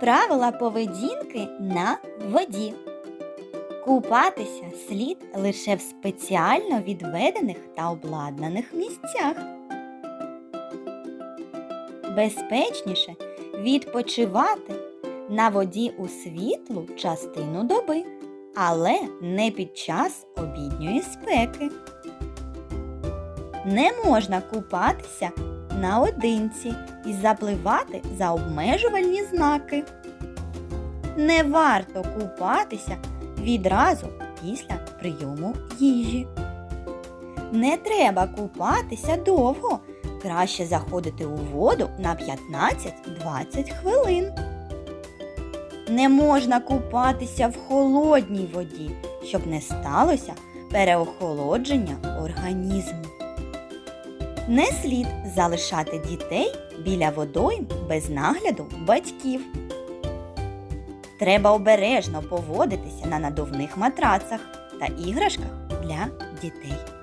Правила поведінки на воді. Купатися слід лише в спеціально відведених та обладнаних місцях. Безпечніше відпочивати на воді у світлу частину доби, але не під час обідньої спеки. Не можна купатися наодинці і запливати за обмежувальні знаки. Не варто купатися відразу після прийому їжі. Не треба купатися довго. Краще заходити у воду на 15-20 хвилин. Не можна купатися в холодній воді, щоб не сталося переохолодження організму. Не слід залишати дітей біля водойм без нагляду батьків. Треба обережно поводитися на надувних матрацах та іграшках для дітей.